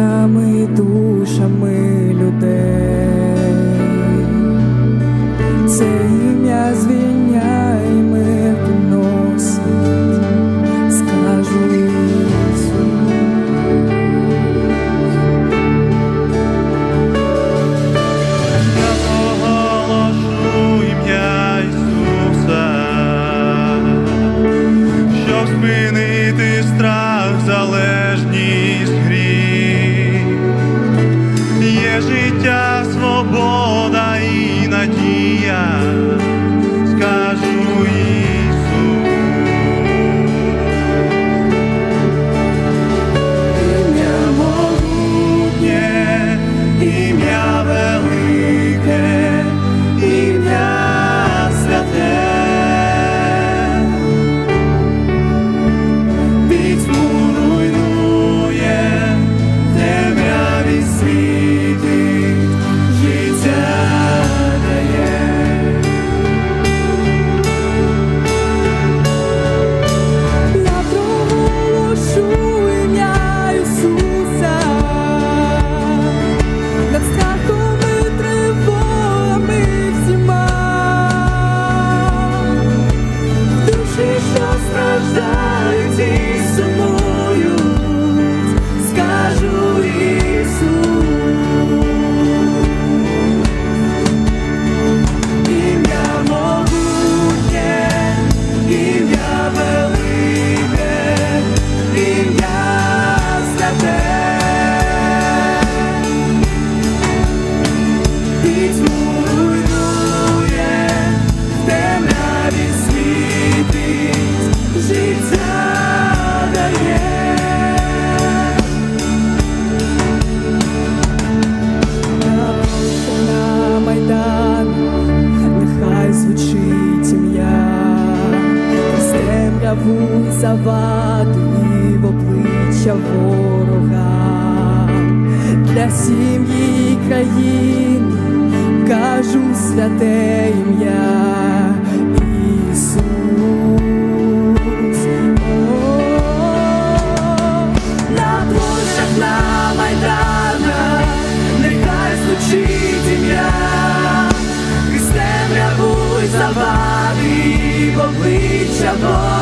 серцями і душами людей. Це Aleluia. Руйнує, темряві життя Майдан, нехай звучить ім'я, з темряву завади в ворога, для сім'ї країни кажу святе ім'я Ісус. На на майданах, нехай звучить ім'я, крізь темряву й завади обличчя Бога.